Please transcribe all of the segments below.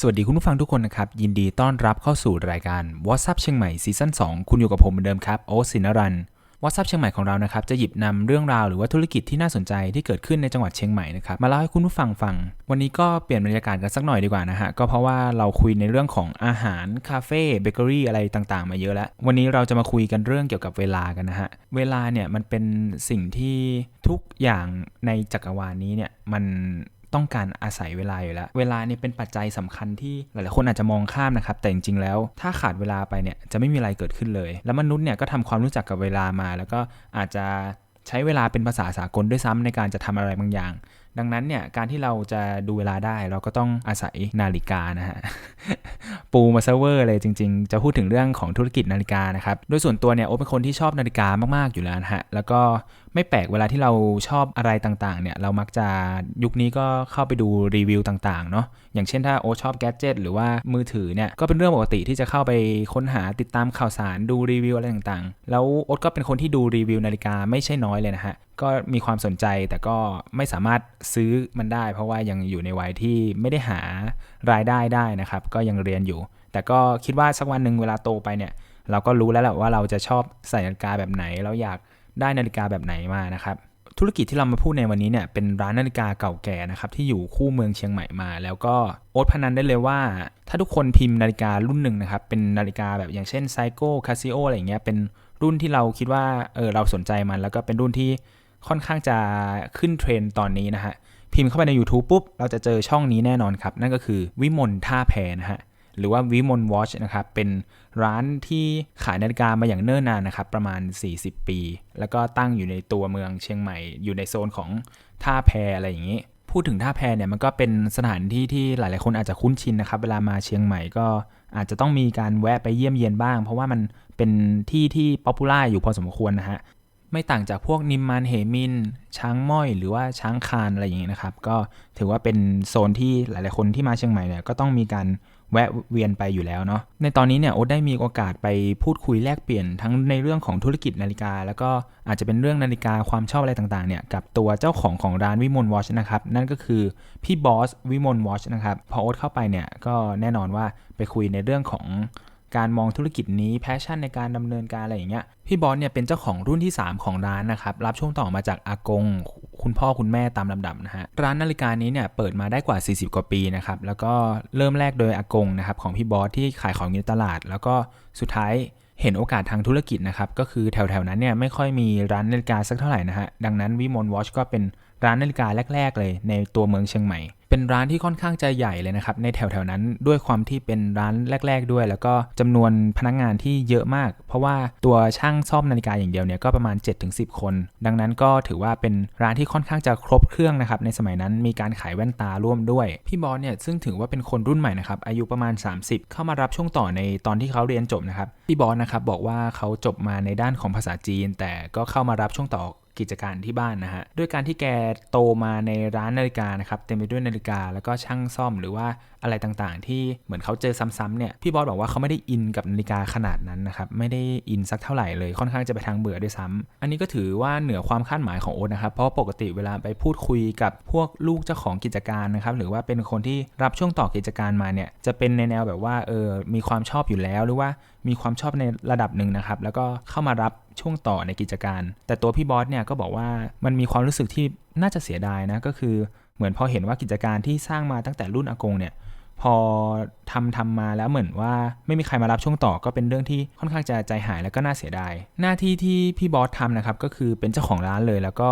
สวัสดีคุณผู้ฟังทุกคนนะครับ ยินดีต้อนรับเข้าสู่รายการ WhatsApp เชียงใหม่ซีซั่น2คุณอยู่กับผมเหมือนเดิมครับ โอ๊ตสินรัน WhatsApp เชียงใหม่ของเรานะครับ จะหยิบนำเรื่องราวหรือว่าธุรกิจที่น่าสนใจที่เกิดขึ้นในจังหวัดเชียงใหม่นะครับ มาเล่าให้คุณผู้ฟังฟัง วันนี้ก็เปลี่ยนบรรยากาศกันสักหน่อยดีกว่านะฮะ ก็เพราะว่าเราคุยในเรื่องของอาหาร คาเฟ่เบเกอรี่อะไรต่างๆ มาเยอะแล้ว วันนี้เราจะมาคุยกันเรื่องเกี่ยวกับเวลากันนะฮะ เวลาเนี่ยมันเป็นสิ่งที่ทุกอย่างในจักรวาลนี้เนี่ยมัน ต้องการอาศัยเวลาอยู่แล้ว เวลาเนี่ยเป็นปัจจัยสำคัญที่หลายๆคนอาจจะมองข้ามนะครับ แต่จริงๆแล้ว ถ้าขาดเวลาไปเนี่ยจะไม่มีอะไรเกิดขึ้นเลย แล้วมนุษย์เนี่ยก็ทำความรู้จักกับเวลามา แล้วก็อาจจะใช้เวลาเป็นภาษาสากลด้วยซ้ำในการจะทำอะไรบางอย่าง ดังนั้นเนี่ยการที่เราจะดูเวลาได้เราก็ต้องอาศัยนาฬิกานะฮะปูมาเซเวอร์เลยจริง ๆ จะพูดถึงเรื่องของธุรกิจนาฬิกานะครับโดยส่วนตัวเนี่ยโอเป็นคนที่ชอบนาฬิกามากๆอยู่แล้วนะฮะแล้วก็ ไม่แปลกเวลาที่เราชอบอะไรต่างๆเนี่ยเรามักจะยุคนี้ก็เข้าไปดูรีวิวต่างๆเนาะอย่างเช่นถ้าโอชอบแกดเจิตหรือว่ามือถือเนี่ยก็เป็นเรื่องปกติที่จะเข้าไปค้นหาติดตามข่าวสารดูรีวิวอะไรต่างๆ แล้วโอ๊ตก็เป็นคนที่ดูรีวิวนาฬิกาไม่ใช่น้อยเลยนะฮะก็มีความสนใจแต่ก็ไม่สามารถซื้อมันได้ เพราะว่ายังอยู่ในวัยที่ไม่ได้หารายได้ได้นะครับ ก็ยังเรียนอยู่ แต่ก็คิดว่าสักวันหนึ่งเวลาโตไปเนี่ย เราก็รู้แล้วแหละว่าเราจะชอบใส่นาฬิกาแบบไหนเราอยาก ได้นาฬิกาแบบไหนมานะครับธุรกิจที่เรามาพูดในวันนี้เนี่ยเป็นร้านนาฬิกาเก่าแก่นะครับที่อยู่คู่เมืองเชียงใหม่มา แล้วก็โอ๊ตพนันได้เลยว่า ถ้าทุกคนพิมพ์นาฬิการุ่นหนึ่งนะครับเป็นนาฬิกาแบบอย่างเช่นไซโก้คาซิโออะไรเงี้ยเป็นรุ่นที่เราคิดว่าเออเราสนใจมัน แล้วก็เป็นรุ่นที่ค่อนข้างจะขึ้นเทรนตอนนี้นะฮะพิมพ์เข้าไปใน YouTube ปุ๊บ เราจะเจอช่องนี้แน่นอนครับ นั่นก็คือวิมลท่าแพนะฮะ หรือว่าวิมลวอชนะครับ เป็นร้านที่ขายนาฬิกามาอย่างเนิ่นนานนะครับ ประมาณ 40 ปี แล้วก็ตั้งอยู่ในตัวเมืองเชียงใหม่ อยู่ในโซนของท่าแพอะไรอย่างนี้ พูดถึงท่าแพเนี่ยมันก็เป็นสถานที่ที่หลาย ๆ คนอาจจะคุ้นชินนะครับ เวลามาเชียงใหม่ก็อาจจะต้องมีการแวะไปเยี่ยมเยียนบ้าง เพราะว่ามันเป็นที่ที่ป๊อปปูล่าอยู่พอสมควรนะฮะไม่ต่างจากพวกนิมมานเหมิน ช้างม้อย หรือว่าช้างคานอะไรอย่างเงี้ยนะครับ ก็ถือว่าเป็นโซนที่หลาย ๆ คนที่มาเชียงใหม่เนี่ยก็ต้องมีการ แวะเวียนไปอยู่แล้วเนาะในตอนนี้เนี่ยโอ๊ตได้มีโอกาสไปพูดคุยแลกเปลี่ยนทั้งในเรื่องของธุรกิจนาฬิกา แล้วก็อาจจะเป็นเรื่องนาฬิกาความชอบอะไรต่างๆเนี่ยกับตัวเจ้าของของร้านวิมลวอชนะครับนั่นก็คือพี่บอสวิมลวอชนะครับพอโอ๊ตเข้าไปเนี่ยก็แน่นอนว่าไปคุยในเรื่องของการมองธุรกิจนี้แพชชั่นในการดำเนินการอะไรอย่างเงี้ยพี่บอสเนี่ยเป็นเจ้าของรุ่นที่ 3 ของร้านนะครับรับช่วงต่อมาจากอากง คุณพ่อคุณแม่ตามลำดับนะฮะร้านนาฬิกานี้เนี่ยเปิดมาได้กว่า 40 กว่าปีนะครับแล้วก็เริ่มแรกโดยอากงนะครับของพี่บอสที่ขายของอยู่ในตลาด แล้วก็สุดท้ายเห็นโอกาสทางธุรกิจนะครับก็คือแถวๆนั้นเนี่ยไม่ค่อยมีร้านนาฬิกาสักเท่าไหร่นะฮะดังนั้นวิมลวอชก็เป็น ร้านนาฬิกาแรก ๆ เลยในตัวเมืองเชียงใหม่ เป็นร้านที่ค่อนข้างจะใหญ่เลยนะครับ ในแถวๆนั้นด้วยความที่เป็นร้านแรก ๆ ด้วย แล้วก็จำนวนพนักงานที่เยอะมาก เพราะว่าตัวช่างซ่อมนาฬิกาอย่างเดียวเนี่ยก็ประมาณ 7-10 คน ดังนั้นก็ถือว่าเป็นร้านที่ค่อนข้างจะครบเครื่องนะครับในสมัยนั้นมีการขายแว่นตาร่วมด้วยพี่บอสเนี่ยซึ่งถือว่าเป็นคนรุ่นใหม่นะครับอายุประมาณ 30 เข้ามารับช่วงต่อในตอนที่เขาเรียนจบนะครับพี่บอสนะครับบอกว่าเขาจบมาในด้านของภาษาจีน แต่ก็เข้ามารับช่วงต่อ กิจการที่บ้านนะฮะด้วยการที่แกโตมาในร้านนาฬิกานะครับเต็มไปด้วยนาฬิกาแล้วก็ช่างซ่อมหรือว่าอะไรต่างๆ ที่เหมือนเขาเจอซ้ำๆเนี่ยพี่บอสบอกว่าเขาไม่ได้อินกับนาฬิกาขนาดนั้นนะครับไม่ได้อินสักเท่าไหร่เลยค่อนข้างจะไปทางเบื่อด้วยซ้ำอันนี้ก็ถือว่าเหนือความคาดหมายของโอ๊ตนะครับเพราะปกติเวลาไปพูดคุยกับพวกลูกเจ้าของกิจการนะครับหรือว่าเป็นคนที่รับช่วงต่อกิจการมาเนี่ยจะเป็นในแนวแบบว่าเออมีความชอบอยู่แล้วหรือว่า มีความชอบในระดับหนึ่งนะครับ แล้วก็เข้ามารับช่วงต่อในกิจการ แต่ตัวพี่บอสเนี่ยก็บอกว่ามันมีความรู้สึกที่น่าจะเสียดายนะก็คือเหมือนพอเห็นว่ากิจการที่สร้างมาตั้งแต่รุ่นอากงเนี่ย พอทำทำมาแล้วเหมือนว่าไม่มีใครมารับช่วงต่อก็เป็นเรื่องที่ค่อนข้างจะใจหายแล้วก็น่าเสียดาย หน้าที่ที่พี่บอสทำนะครับก็คือเป็นเจ้าของร้านเลย แล้วก็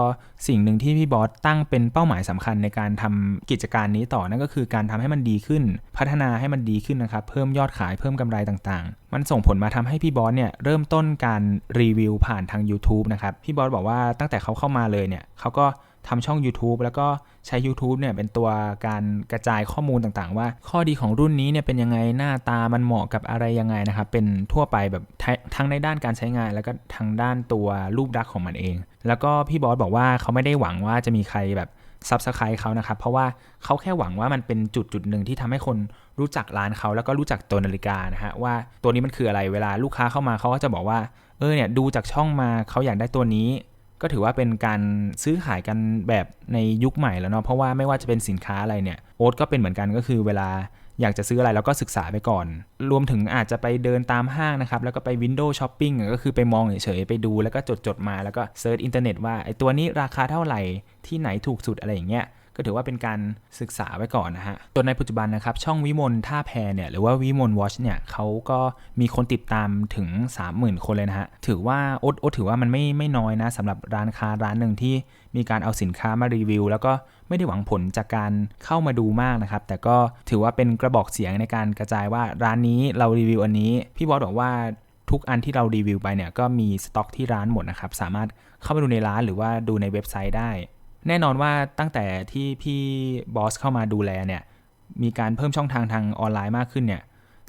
สิ่งหนึ่งที่พี่บอสตั้งเป็นเป้าหมายสำคัญในการทำกิจการนี้ต่อนั่นก็คือการทำให้มันดีขึ้น พัฒนาให้มันดีขึ้นนะครับ เพิ่มยอดขายเพิ่มกำไรต่างๆ มันส่งผลมาทำให้พี่บอสเนี่ยเริ่มต้นการรีวิวผ่านทาง YouTube นะครับพี่บอสบอกว่าตั้งแต่เขาเข้ามาเลยเนี่ยเขาก็ ทำช่อง YouTube แล้วก็ใช้ YouTube เนี่ยเป็นตัวการกระจายข้อมูลต่างๆ ว่าข้อดีของรุ่นนี้เนี่ยเป็นยังไงหน้าตามันเหมาะกับอะไรยังไงนะครับ เป็นทั่วไปแบบทั้งในด้านการใช้งาน แล้วก็ทางด้านตัวรูปลักษณ์ของมันเอง แล้วก็พี่บอสบอกว่าเขาไม่ได้หวังว่าจะมีใครแบบซับสไครต์เขานะครับ เพราะว่าเขาแค่หวังว่ามันเป็นจุดจุดหนึ่งที่ทำให้คนรู้จักร้านเขาแล้วก็รู้จักตัวนาฬิกานะฮะว่าตัวนี้มันคืออะไรเวลาลูกค้าเข้ามาเขาก็จะบอกว่าเออเนี่ยดูจากช่องมาเขาอยากได้ตัวนี้ ก็ถือว่าเป็นการซื้อขายกันแบบในยุคใหม่แล้วเนาะเพราะว่าไม่ว่าจะเป็นสินค้าอะไรเนี่ยโอ๊ตก็เป็นเหมือนกันก็คือเวลาอยากจะซื้ออะไรเราก็ศึกษาไปก่อน รวมถึงอาจจะไปเดินตามห้างนะครับ แล้วก็ไปวินโดว์ช้อปปิ้งก็คือไปมองเฉยๆ ไปดูแล้วก็จดจดๆมาแล้วก็เซิร์ชอินเทอร์เน็ตว่าไอ้ตัวนี้ราคาเท่าไหร่ที่ไหนถูกสุดอะไรอย่างเงี้ย ก็ถือว่าเป็นการศึกษาไว้ก่อนนะฮะตัวในปัจจุบันนะครับช่องวิมลท่าแพเนี่ยหรือว่าวิมลวอชเนี่ยเขาก็มีคนติดตามถึง 30,000 คนเลยนะฮะถือว่าโอ๊ตโอ๊ตถือว่ามันไม่ไม่น้อยนะสำหรับร้านค้าร้านหนึ่งที่มีการเอาสินค้ามารีวิว แล้วก็ไม่ได้หวังผลจากการเข้ามาดูมากนะครับ แต่ก็ถือว่าเป็นกระบอกเสียงในการกระจายว่าร้านนี้เรารีวิวอันนี้ พี่บอสบอกว่าทุกอันที่เรารีวิวไปเนี่ยก็มีสต็อกที่ร้านหมดนะครับ สามารถเข้าไปดูในร้านหรือว่าดูในเว็บไซต์ได้ แน่นอนว่าตั้งแต่ที่พี่บอสเข้ามาดูแลเนี่ยมีการเพิ่มช่องทางทางออนไลน์มากขึ้นเนี่ย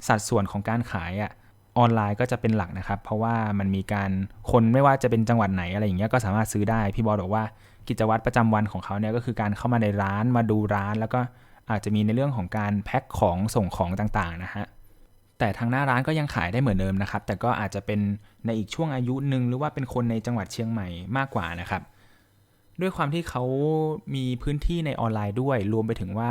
สัดส่วนของการขายอะออนไลน์ก็จะเป็นหลักนะครับ เพราะว่ามันมีการคนไม่ว่าจะเป็นจังหวัดไหนอะไรอย่างเงี้ยก็สามารถซื้อได้ พี่บอสบอกว่ากิจวัตรประจำวันของเขาเนี่ยก็คือการเข้ามาในร้านมาดูร้าน แล้วก็อาจจะมีในเรื่องของการแพ็คของส่งของต่างๆนะฮะแต่ทางหน้าร้านก็ยังขายได้เหมือนเดิมนะครับ แต่ก็อาจจะเป็นในอีกช่วงอายุหนึ่งหรือว่าเป็นคนในจังหวัดเชียงใหม่มากกว่านะครับ ด้วยความที่เขามีพื้นที่ในออนไลน์ด้วย รวมไปถึงว่า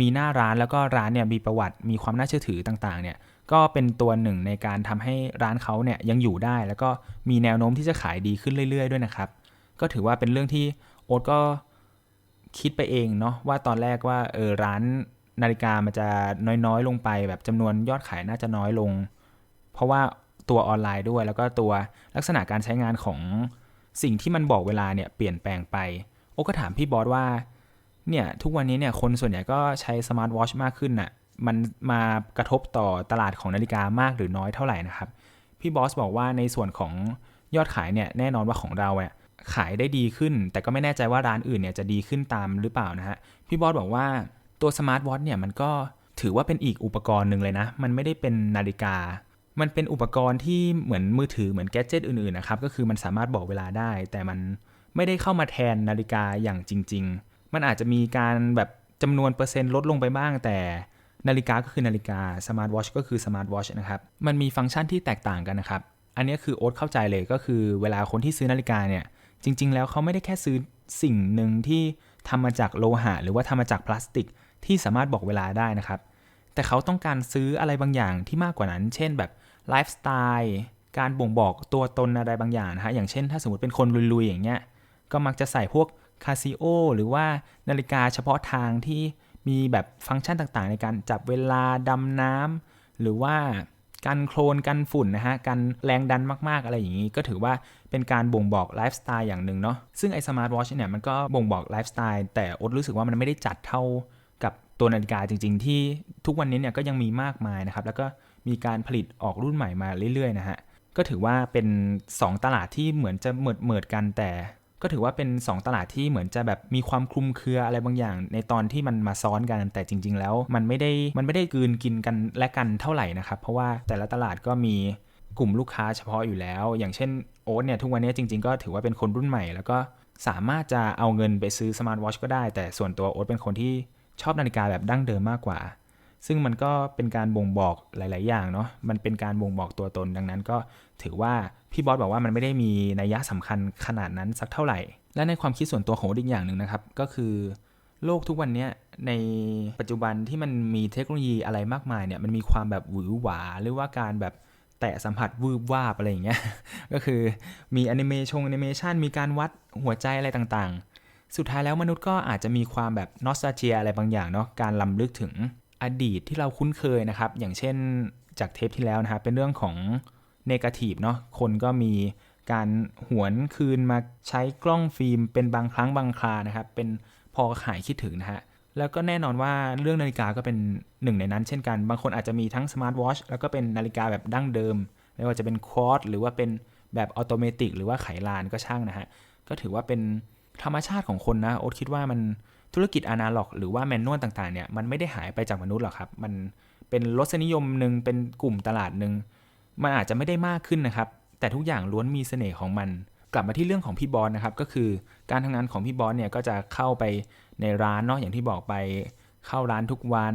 มีหน้าร้านแล้วก็ร้านเนี่ยมีประวัติมีความน่าเชื่อถือต่างๆ เนี่ยก็เป็นตัวหนึ่งในการทำให้ร้านเขาเนี่ยยังอยู่ได้ แล้วก็มีแนวโน้มที่จะขายดีขึ้นเรื่อย ๆ ด้วยนะครับ ก็ถือว่าเป็นเรื่องที่โอ๊ตก็คิดไปเองเนาะว่าตอนแรกว่าเออร้านนาฬิกามันจะน้อยๆ ลงไป แบบจำนวนยอดขายน่าจะน้อยลง เพราะว่าตัวออนไลน์ด้วย แล้วก็ตัวลักษณะการใช้งานของ สิ่งที่มันบอกเวลาเนี่ยเปลี่ยนแปลงไป โอ้ก็ถามพี่บอสว่า เนี่ยทุกวันนี้เนี่ยคนส่วนใหญ่ก็ใช้สมาร์ทวอชมากขึ้นน่ะ มันมากระทบต่อตลาดของนาฬิกามากหรือน้อยเท่าไหร่นะครับ พี่บอสบอกว่าในส่วนของยอดขายเนี่ยแน่นอนว่าของเราเนี่ยขายได้ดีขึ้น แต่ก็ไม่แน่ใจว่าร้านอื่นเนี่ยจะดีขึ้นตามหรือเปล่านะฮะ พี่บอสบอกว่าตัวสมาร์ทวอทเนี่ยมันก็ถือว่าเป็นอีกอุปกรณ์หนึ่งเลยนะ มันไม่ได้เป็นนาฬิกา มันเป็นอุปกรณ์ที่เหมือนมือถือเหมือนแกจิตอื่นๆนะครับก็คือมันสามารถบอกเวลาได้ แต่มันไม่ได้เข้ามาแทนนาฬิกาอย่างจริง ๆ มันอาจจะมีการแบบจำนวนเปอร์เซ็นต์ลดลงไปบ้าง แต่นาฬิกาก็คือนาฬิกาสมาร์ทวอชก็คือสมาร์ทวอชนะครับมันมีฟังก์ชันที่แตกต่างกันนะครับอันนี้คือโอ๊ตเข้าใจเลยก็คือเวลาคนที่ซื้อนาฬิกาเนี่ยจริง ๆ แล้วเขาไม่ได้แค่ซื้อสิ่งหนึ่งที่ทำมาจากโลหะ หรือว่าทำมาจากพลาสติกที่สามารถบอกเวลาได้นะครับ แต่เขาต้องการซื้ออะไรบางอย่างที่มากกว่านั้น เช่นแบบ ไลฟ์สไตล์การบ่งบอกตัวตนอะไรบางอย่างนะฮะอย่างเช่น ถ้าสมมติเป็นคนลุยๆ อย่างเงี้ยก็มักจะใส่พวกคาซิโอหรือว่านาฬิกาเฉพาะทางที่มีแบบฟังก์ชันต่างๆ ในการจับเวลาดำน้ำหรือว่ากันโคลนกันฝุ่นนะฮะกันแรงดันมากๆ อะไรอย่างนี้ ก็ถือว่าเป็นการบ่งบอกไลฟ์สไตล์อย่างหนึ่งเนาะซึ่งไอสมาร์ทวอชเนี่ยมันก็บ่งบอกไลฟ์สไตล์แต่อดรู้สึกว่ามันไม่ได้จัดเท่ากับตัวนาฬิกาจริง ๆ ที่ทุกวันนี้เนี่ยก็ยังมีมากมายนะครับแล้วก็ มีการผลิตออกรุ่นใหม่มาเรื่อยๆนะฮะก็ถือว่าเป็น 2 ตลาดที่เหมือนจะเหมิดเหมิดกันแต่ ก็ถือว่าเป็น 2 ตลาดที่เหมือนจะแบบมีความคลุมเครืออะไรบางอย่าง ในตอนที่มันมาซ้อนกันแต่จริง ๆ แล้ว มันไม่ได้มันไม่ได้กืนกินกันและกันเท่าไหร่นะครับเพราะว่าแต่ละตลาดก็มีกลุ่มลูกค้าเฉพาะอยู่แล้ว อย่างเช่นโอ๊ตเนี่ยทุกวันนี้จริง ๆ ก็ถือว่าเป็นคนรุ่นใหม่ แล้วก็สามารถจะเอาเงินไปซื้อสมาร์ทวอชก็ได้ แต่ส่วนตัวโอ๊ตเป็นคนที่ชอบนาฬิกาแบบดั้งเดิมมากกว่า ซึ่งมันก็เป็นการบ่งบอกหลาย ๆ อย่างเนาะมันเป็นการบ่งบอกตัวตนดังนั้นก็ถือว่าพี่บอสบอกว่ามันไม่ได้มีนัยยะสำคัญขนาดนั้นสักเท่าไหร่ และในความคิดส่วนตัวของอีกอย่างหนึ่งนะครับ ก็คือโลกทุกวันนี้ในปัจจุบันที่มันมีเทคโนโลยีอะไรมากมายเนี่ยมันมีความแบบหวือหวาหรือว่าการแบบแตะสัมผัสวืบวาบอะไรอย่างเงี้ยก็คือมีแอนิเมชงแอนิเมชันมีการวัดหัวใจอะไรต่างๆ สุดท้ายแล้วมนุษย์ก็อาจจะมีความแบบนอสตาเจียอะไรบางอย่างเนาะการลำลึกถึง อดีตที่เราคุ้นเคยนะครับ อย่างเช่นจากเทปที่แล้วนะครับ เป็นเรื่องของเนกาทีฟเนาะคนก็มีการหวนคืนมาใช้กล้องฟิล์มเป็นบางครั้งบางครานะครับ เป็นพอหายคิดถึงนะฮะแล้วก็แน่นอนว่าเรื่องนาฬิกาก็เป็นหนึ่งในนั้นเช่นกัน บางคนอาจจะมีทั้งสมาร์ทวอชแล้วก็เป็นนาฬิกาแบบดั้งเดิม ไม่ว่าจะเป็นควอตหรือว่าเป็นแบบอัตโนมัติหรือว่าไขลานก็ช่างนะฮะ ก็ถือว่าเป็นธรรมชาติของคนนะ โอ๊ตคิดว่ามัน ธุรกิจอนาล็อก หรือว่าแมนนวลต่างๆเนี่ยมันไม่ได้หายไปจากมนุษย์หรอกครับ มันเป็นรสนิยมหนึ่งเป็นกลุ่มตลาดหนึ่งมันอาจจะไม่ได้มากขึ้นนะครับ แต่ทุกอย่างล้วนมีเสน่ห์ของมัน กลับมาที่เรื่องของพี่บอสนะครับ ก็คือการทำงานของพี่บอสเนี่ยก็จะเข้าไปในร้านเนาะอย่างที่บอกไปเข้าร้านทุกวัน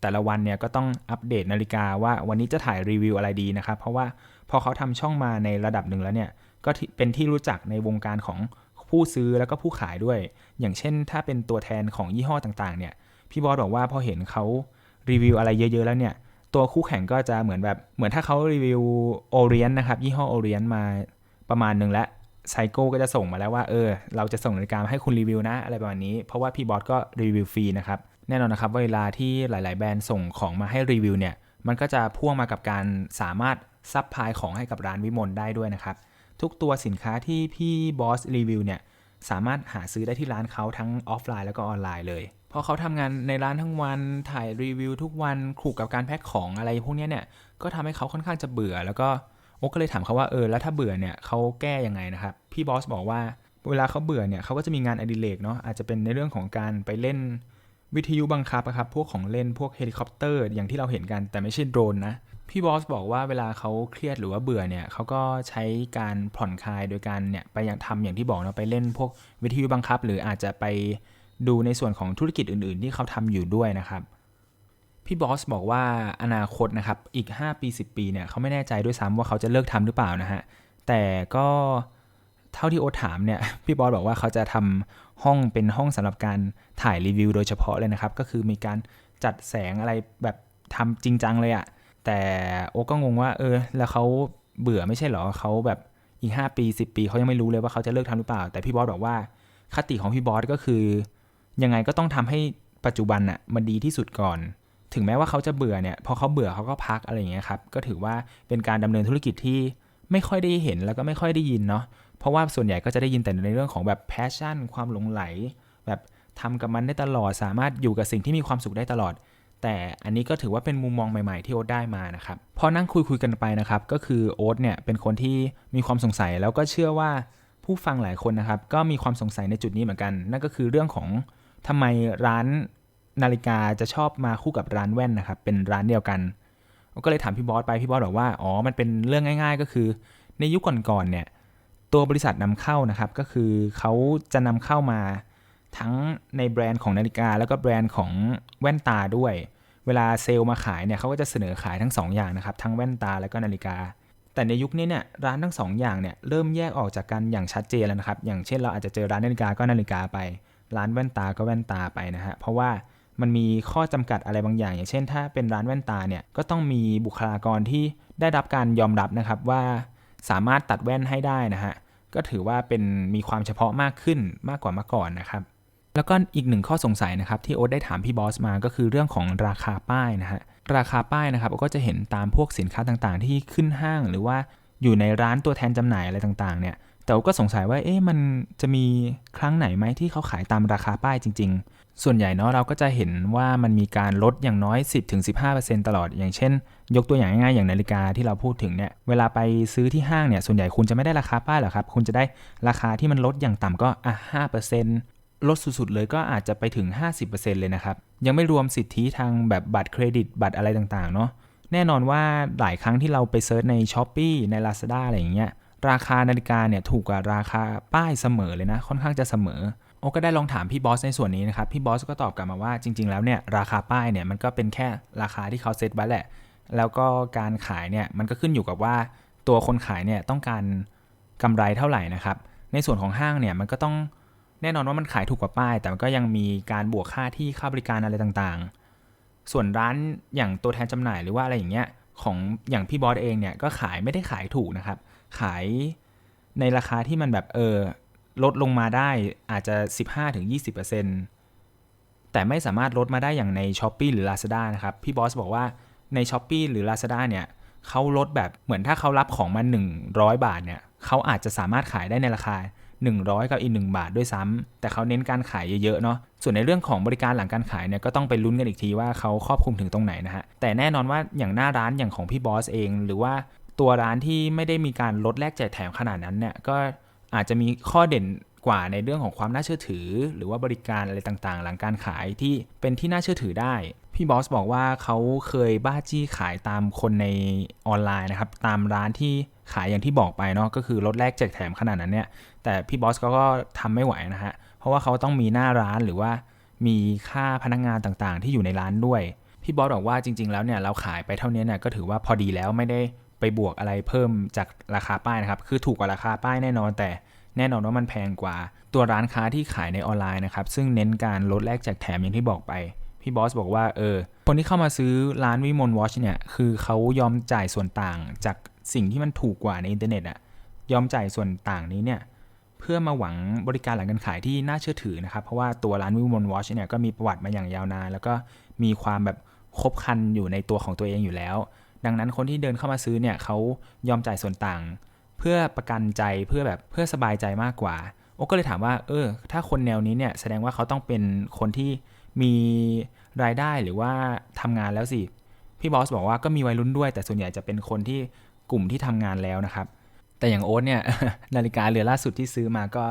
แต่ละวันเนี่ยก็ต้องอัปเดตนาฬิกาว่าวันนี้จะถ่ายรีวิวอะไรดีนะครับ เพราะว่าพอเขาทำช่องมาในระดับหนึ่งแล้วเนี่ยก็เป็นที่รู้จักในวงการของ ผู้ซื้อแล้วก็ผู้ขายด้วย อย่างเช่น ถ้าเป็นตัวแทนของยี่ห้อต่างๆเนี่ยพี่บอสบอกว่าพอเห็นเขารีวิวอะไรเยอะๆแล้วเนี่ย ตัวคู่แข่งก็จะเหมือนแบบเหมือนถ้าเขารีวิวโอเรียนนะครับยี่ห้อโอเรียนมาประมาณหนึ่งแล้วไซโก้ก็จะส่งมาแล้วว่าเออเราจะส่งนาฬิกาให้คุณรีวิวนะอะไรประมาณนี้ เพราะว่าพี่บอสก็รีวิวฟรีนะครับแน่นอนนะครับว่าเวลาที่หลาย ๆ แบรนด์ส่งของมาให้รีวิวเนี่ยมันก็จะพ่วงมากับการสามารถซัพพลายของให้กับร้านวิมลได้ด้วยนะครับ ทุกตัวสินค้าที่พี่บอสรีวิวเนี่ยสามารถหาซื้อได้ที่ร้านเขาทั้งออฟไลน์แล้วก็ออนไลน์เลยพราะเขาทำงานในร้านทั้งวันถ่ายรีวิวทุกวันขูกกับการแพ็คของอะไรพวกนี้เนี่ยก็ทำให้เขาค่อนข้างจะเบื่อ แล้วก็โอ๊กก็เลยถามเขาว่าเออแล้วถ้าเบื่อเนี่ยเขาแก้ยังไงนะครับพี่บอสบอกว่าเวลาเขาเบื่อเนี่ยเขาก็จะมีงานอดิเรกเนาะอาจจะเป็นในเรื่องของการไปเล่นวิทยุบังคับครับพวกของเล่นพวกเฮลิคอปเตอร์อย่างที่เราเห็นกันแต่ไม่ใช่โดรนนะ พี่บอสบอกว่าเวลาเขาเครียดหรือว่าเบื่อเนี่ยเขาก็ใช้การผ่อนคลายโดยการเนี่ยไปอย่างทำอย่างที่บอกเนาะไปเล่นพวกวิทยุบังคับ หรืออาจจะไปดูในส่วนของธุรกิจอื่น ๆ ที่เขาทำอยู่ด้วยนะครับพี่บอสบอกว่าอนาคตนะครับอีก 5 ปี 10 ปีเนี่ยเขาไม่แน่ใจด้วยซ้ำว่าเขาจะเลิกทำหรือเปล่านะฮะแต่ก็เท่าที่โอถามเนี่ยพี่บอสบอกว่าเขาจะทำห้องเป็นห้องสำหรับการถ่ายรีวิวโดยเฉพาะเลยนะครับ ก็คือมีการจัดแสงอะไรแบบทำจริงจังเลยอะ แต่โอก็งงว่า เออ แล้วเขาเบื่อไม่ใช่หรอเขาแบบอีก 5 ปี 10 ปีเขายังไม่รู้เลยว่าเขาจะเลิกทำหรือเปล่า แต่พี่บอสบอกว่าคติของพี่บอสก็คือ ยังไงก็ต้องทำให้ปัจจุบันอะมันดีที่สุดก่อน ถึงแม้ว่าเขาจะเบื่อเนี่ยพอเขาเบื่อเขาก็พักอะไรอย่างเงี้ยครับก็ถือว่าเป็นการดำเนินธุรกิจที่ไม่ค่อยได้เห็นแล้วก็ไม่ค่อยได้ยินเนาะเพราะว่าส่วนใหญ่ก็จะได้ยินแต่ในเรื่องของแบบแพชชั่น ความหลงไหล แบบทำกับมันได้ตลอดสามารถอยู่กับสิ่งที่มีความสุขได้ตลอด แต่อันนี้ก็ถือว่าเป็นมุมมองใหม่ๆที่โอ๊ตได้มานะครับพอนั่งคุยคุยกันไปนะครับ ก็คือโอ๊ตเนี่ยเป็นคนที่มีความสงสัยแล้วก็เชื่อว่าผู้ฟังหลายคนนะครับ ก็มีความสงสัยในจุดนี้เหมือนกัน นั่นก็คือเรื่องของทำไมร้านนาฬิกาจะชอบมาคู่กับร้านแว่นนะครับ เป็นร้านเดียวกันก็เลยถามพี่บอสไปพี่บอสบอกว่าอ๋อมันเป็นเรื่องง่าย ๆ ก็คือ ในยุคก่อนๆเนี่ยตัวบริษัทนำเข้านะครับ ก็คือเขาจะนำเข้ามา ทั้งในแบรนด์ของนาฬิกา แล้วก็แบรนด์ของแว่นตาด้วย เวลาเซลล์มาขายเนี่ยเขาก็จะเสนอขายทั้ง2อย่างนะครับทั้งแว่นตาแล้วก็นาฬิกา แต่ในยุคนี้เนี่ยร้านทั้ง2อย่างเนี่ยเริ่มแยกออกจากกันอย่างชัดเจนแล้วนะครับ อย่างเช่นเราอาจจะเจอร้านนาฬิกาก็นาฬิกาไป ร้านแว่นตาก็แว่นตาไปนะฮะเพราะว่ามันมีข้อจำกัดอะไรบางอย่าง อย่างเช่น ถ้าเป็นร้านแว่นตาเนี่ยก็ต้องมีบุคลากรที่ได้รับการยอมรับนะครับว่าสามารถตัดแว่นให้ได้นะฮะก็ถือว่าเป็นมีความเฉพาะมากขึ้นมากกว่าเมื่อก่อนนะครับ แล้วก็อีกหนึ่งข้อสงสัยนะครับที่โอ๊ตได้ถามพี่บอสมาก็คือเรื่องของราคาป้ายนะฮะราคาป้ายนะครับก็จะเห็นตามพวกสินค้าต่างๆ ที่ขึ้นห้างหรือว่าอยู่ในร้านตัวแทนจำหน่ายอะไรต่างๆเนี่ยแต่ก็สงสัยว่าเอ๊ะมันจะมีครั้งไหนไหมที่เขาขายตามราคาป้ายจริง ๆ ส่วนใหญ่เนาะเราก็จะเห็นว่ามันมีการลดอย่างน้อย 10-15%ตลอด อย่างเช่น ยกตัวอย่างง่ายๆอย่างนาฬิกาที่เราพูดถึงเนี่ยเวลาไปซื้อที่ห้างเนี่ยส่วนใหญ่คุณจะไม่ได้ราคาป้ายหรอกครับ คุณจะได้ราคาที่มันลดอย่างต่ำก็อะ5% ลดสุดๆเลยก็อาจจะไปถึง 50%เลยนะครับ ยังไม่รวมสิทธิทางแบบบัตรเครดิตบัตรอะไรต่างๆ เนาะแน่นอนว่าหลายครั้งที่เราไปเซิร์ชใน s h อ p e e ใน Lazada อะไรอย่างเงี้ยราคานาฬิกาเนี่ยถูกกว่าราคาป้ายเสมอเลยนะ ค่อนข้างจะเสมอโอ้ก็ได้ลองถามพี่บอสในส่วนนี้นะครับ พี่บอสก็ตอบกลับมาว่าจริง ๆ แล้วเนี่ยราคาป้ายเนี่ยมันก็เป็นแค่ราคาที่เขาเซตไว้แหละ แล้วก็การขายเนี่ยมันก็ขึ้นอยู่กับว่าตัวคนขายเนี่ยต้องการกำไรเท่าไหร่นะครับ ในส่วนของห้างเนี่ยมันก็ต้อง แน่นอนว่ามันขายถูกกว่าป้าย แต่มันก็ยังมีการบวกค่าที่ค่าบริการอะไรต่างๆ ส่วนร้านอย่างตัวแทนจำหน่ายหรือว่าอะไรอย่างเงี้ยของอย่างพี่บอสเองเนี่ยก็ขายไม่ได้ขายถูกนะครับ ขายในราคาที่มันแบบเออลดลงมาได้อาจจะ 15-20%แต่ไม่สามารถลดมาได้อย่างใน s h อ p e e หรือ Lazada นะครับ พี่บอสบอกว่าใน s h อ p e e หรือ Lazada เนี่ยเขาลดแบบเหมือนถ้าเขารับของมา 100 บาทเนี่ยเขาอาจจะสามารถขายได้ในราคา 100 กับอีก 1 บาทด้วยซ้ำแต่เขาเน้นการขายเยอะๆเนาะส่วนในเรื่องของบริการหลังการขายเนี่ยก็ต้องไปลุ้นกันอีกทีว่าเขาครอบคลุมถึงตรงไหนนะฮะแต่แน่นอนว่าอย่างหน้าร้านอย่างของพี่บอสเอง หรือว่าตัวร้านที่ไม่ได้มีการลดแลกแจกแถมขนาดนั้นเนี่ยก็อาจจะมีข้อเด่นกว่าในเรื่องของความน่าเชื่อถือ หรือว่าบริการอะไรต่างๆ หลังการขายที่เป็นที่น่าเชื่อถือได้ พี่บอสบอกว่าเขาเคยบ้าจี้ขายตามคนในออนไลน์นะครับ ตามร้านที่ขายอย่างที่บอกไปเนาะก็คือลดแลกแจกแถมขนาดนั้นเนี่ย แต่พี่บอสก็ทำไม่ไหวนะฮะ เพราะว่าเขาต้องมีหน้าร้านหรือว่ามีค่าพนักงงานต่างๆ ที่อยู่ในร้านด้วย พี่บอสบอกว่าจริง ๆ แล้วเนี่ยเราขายไปเท่านี้เนี่ยก็ถือว่าพอดีแล้วไม่ได้ไปบวกอะไรเพิ่มจากราคาป้ายนะครับ คือถูกกว่าราคาป้ายแน่นอนแต่แน่นอนว่ามันแพงกว่า ตัวร้านค้าที่ขายในออนไลน์นะครับซึ่งเน้นการลดแลกแจกแถมอย่างที่บอกไป พี่บอสบอกว่าเออคนที่เข้ามาซื้อร้านวิมลวอชเนี่ยคือเขายอมจ่ายส่วนต่างจากสิ่งที่มันถูกกว่าในอินเทอร์เน็ตอะยอมจ่ายส่วนต่างนี้เนี่ยเพื่อมาหวังบริการหลังการขายที่น่าเชื่อถือนะครับ เพราะว่าตัวร้านวิมลวอชเนี่ยก็มีประวัติมาอย่างยาวนาน แล้วก็มีความแบบครบครันอยู่ในตัวของตัวเองอยู่แล้ว ดังนั้นคนที่เดินเข้ามาซื้อเนี่ยเขายอมจ่ายส่วนต่าง เพื่อประกันใจเพื่อแบบเพื่อสบายใจมากกว่าโอ้ก็เลยถามว่าเออถ้าคนแนวนี้เนี่ยแสดงว่าเขาต้องเป็นคนที่ มีรายได้หรือว่าทำงานแล้วสิ พี่บอสบอกว่าก็มีวัยรุ่นด้วย แต่ส่วนใหญ่จะเป็นคนที่กลุ่มที่ทำงานแล้วนะครับ แต่อย่างโอ๊ตเนี่ยนาฬิกาเรือนล่าสุดที่ซื้อมาก็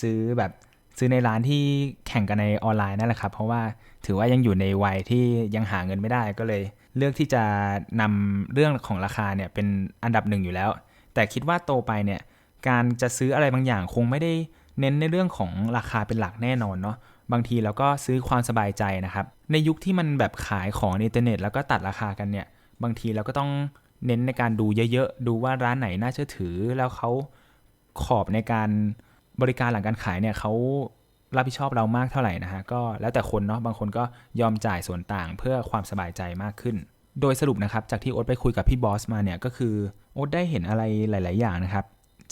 ซื้อแบบซื้อในร้านที่แข่งกันในออนไลน์นั่นแหละครับ เพราะว่าถือว่ายังอยู่ในวัยที่ยังหาเงินไม่ได้ก็เลย เลือกที่จะนำเรื่องของราคาเนี่ยเป็นอันดับหนึ่งอยู่แล้ว แต่คิดว่าโตไปเนี่ยการจะซื้ออะไรบางอย่างคงไม่ได้เน้นในเรื่องของราคาเป็นหลักแน่นอนเนาะ บางทีเราก็ซื้อความสบายใจนะครับ ในยุคที่มันแบบขายของในอินเทอร์เน็ต แล้วก็ตัดราคากันเนี่ย บางทีเราก็ต้องเน้นในการดูเยอะๆ ดูว่าร้านไหนน่าเชื่อถือ แล้วเขาขอบในการบริการหลังการขายเนี่ยเขารับผิดชอบเรามากเท่าไหร่นะฮะก็แล้วแต่คนเนาะบางคนก็ยอมจ่ายส่วนต่างเพื่อความสบายใจมากขึ้น โดยสรุปนะครับจากที่โอ๊ตไปคุยกับพี่บอสมาเนี่ยก็คือโอ๊ตได้เห็นอะไรหลาย ๆ อย่างนะครับ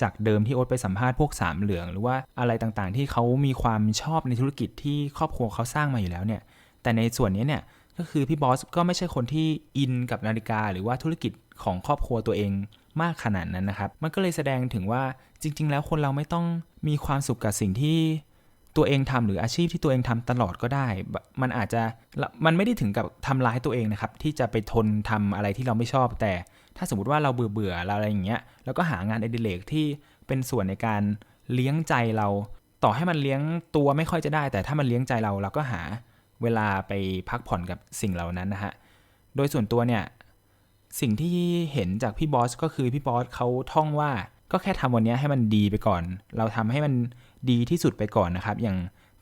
จากเดิมที่โอ๊ตไปสัมภาษณ์พวกสามเหลือง หรือว่าอะไรต่างๆ ที่เขามีความชอบในธุรกิจที่ครอบครัวเขาสร้างมาอยู่แล้วเนี่ย แต่ในส่วนนี้เนี่ยก็คือพี่บอสก็ไม่ใช่คนที่อินกับนาฬิกา หรือว่าธุรกิจของครอบครัวตัวเองมากขนาดนั้นนะครับ มันก็เลยแสดงถึงว่าจริง ๆ แล้วคนเราไม่ต้องมีความสุขกับสิ่งที่ตัวเองทำหรืออาชีพที่ตัวเองทำตลอดก็ได้ มันอาจจะมันไม่ได้ถึงกับทำร้ายตัวเองนะครับ ที่จะไปทนทำอะไรที่เราไม่ชอบแต่ ถ้าสมมติว่าเราเบื่อเบื่ออะไรอย่างเงี้ยแล้วก็หางานอดิเรกที่เป็นส่วนในการเลี้ยงใจเราต่อให้มันเลี้ยงตัวไม่ค่อยจะได้ แต่ถ้ามันเลี้ยงใจเราเราก็หาเวลาไปพักผ่อนกับสิ่งเหล่านั้นนะฮะโดยส่วนตัวเนี่ยสิ่งที่เห็นจากพี่บอสก็คือพี่บอสเขาท่องว่าก็แค่ทำวันนี้ให้มันดีไปก่อน เราทำให้มันดีที่สุดไปก่อนนะครับ อย่าง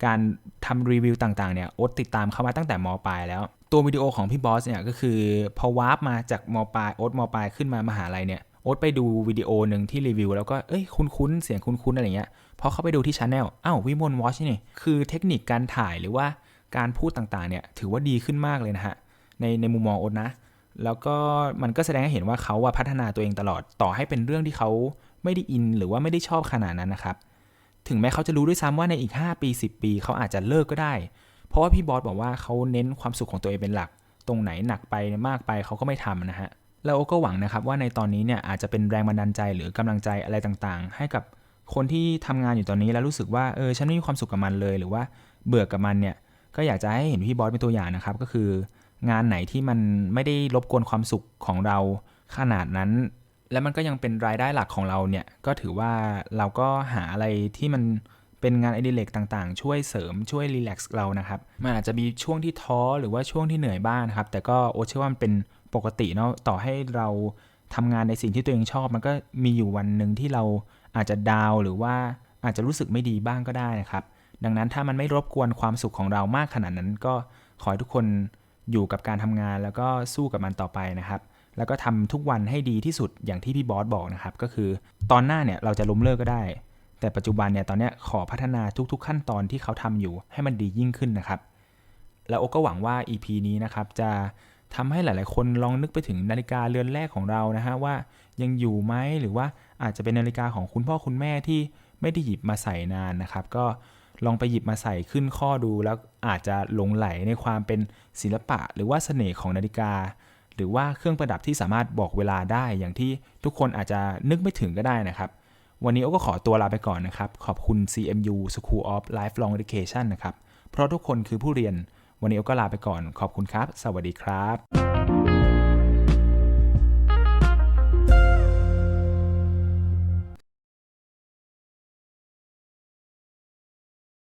การทำรีวิวต่างๆเนี่ยโอ๊ตติดตามเข้ามาตั้งแต่มปลายแล้ว ตัววิดีโอของพี่บอสเนี่ยก็คือพอวาร์ปมาจากมปลายโอ๊ตมปลายขึ้นมามหาลัยเนี่ยโอ๊ตไปดูวิดีโอหนึ่งที่รีวิว แล้วก็เอ้ยคุ้นๆเสียงคุ้นๆอะไรเงี้ยพอเขาไปดูที่ชาแนลอ้าววิมลวอชนี่คือเทคนิคการถ่ายหรือว่าการพูดต่างๆเนี่ยถือว่าดีขึ้นมากเลยนะฮะในในมุมมองโอ๊ตนะ แล้วก็มันก็แสดงให้เห็นว่าเขาว่าพัฒนาตัวเองตลอดต่อให้เป็นเรื่องที่เขาไม่ได้อินหรือว่าไม่ได้ชอบขนาดนั้นนะครับ ถึงแม้เขาจะรู้ด้วยซ้ำว่าในอีก 5 ปี 10 ปี เขาอาจจะเลิกก็ได้ เพราะว่าพี่บอสบอกว่าเขาเน้นความสุขของตัวเองเป็นหลัก ตรงไหนหนักไปมากไปเขาก็ไม่ทำนะฮะแล้วก็หวังนะครับว่าในตอนนี้เนี่ยอาจจะเป็นแรงบันดาลใจหรือกำลังใจอะไรต่างๆ ให้กับคนที่ทำงานอยู่ตอนนี้แล้วรู้สึกว่าเออฉันไม่มีความสุขกับมันเลย หรือว่าเบื่อกับมันเนี่ยก็อยากจะให้เห็นพี่บอสเป็นตัวอย่างนะครับก็คืองานไหนที่มันไม่ได้รบกวนความสุขของเราขนาดนั้น แล้วมันก็ยังเป็นรายได้หลักของเราเนี่ย ก็ถือว่าเราก็หาอะไรที่มันเป็นงานอดิเรกต่างๆ ช่วยเสริมช่วยรีแลกซ์เรานะครับ มันอาจจะมีช่วงที่ท้อหรือว่าช่วงที่เหนื่อยบ้างนะครับ แต่ก็โอเชื่อว่ามันเป็นปกติเนาะต่อให้เราทำงานในสิ่งที่ตัวเองชอบ มันก็มีอยู่วันหนึ่งที่เราอาจจะดาวหรือว่าอาจจะรู้สึกไม่ดีบ้างก็ได้นะครับ ดังนั้นถ้ามันไม่รบกวนความสุขของเรามากขนาดนั้น ก็ขอให้ทุกคนอยู่กับการทำงานแล้วก็สู้กับมันต่อไปนะครับ แล้วก็ทำทุกวันให้ดีที่สุดอย่างที่พี่บอสบอกนะครับ ก็คือตอนหน้าเนี่ยเราจะล้มเลิกก็ได้ แต่ปัจจุบันเนี่ยตอนนี้ขอพัฒนาทุกๆขั้นตอนที่เขาทำอยู่ให้มันดียิ่งขึ้นนะครับ แล้วโอก็หวังว่า EP นี้นะครับจะทำให้หลายๆ คนลองนึกไปถึงนาฬิกาเรือนแรกของเรานะฮะว่ายังอยู่ไหมหรือว่าอาจจะเป็นนาฬิกาของคุณพ่อคุณแม่ที่ไม่ได้หยิบมาใส่นานนะครับ ก็ลองไปหยิบมาใส่ขึ้นข้อดูแล้วอาจจะหลงไหลในความเป็นศิลปะ หรือว่าเสน่ห์ของนาฬิกา หรือว่าเครื่องประดับที่สามารถบอกเวลาได้อย่างที่ทุกคนอาจจะนึกไม่ถึงก็ได้นะครับ วันนี้โอก็ขอตัวลาไปก่อนนะครับ ขอบคุณ CMU School of Lifelong Education นะครับ เพราะทุกคนคือผู้เรียน วันนี้โอก็ลาไปก่อน ขอบคุณครับ สวัสดีครับ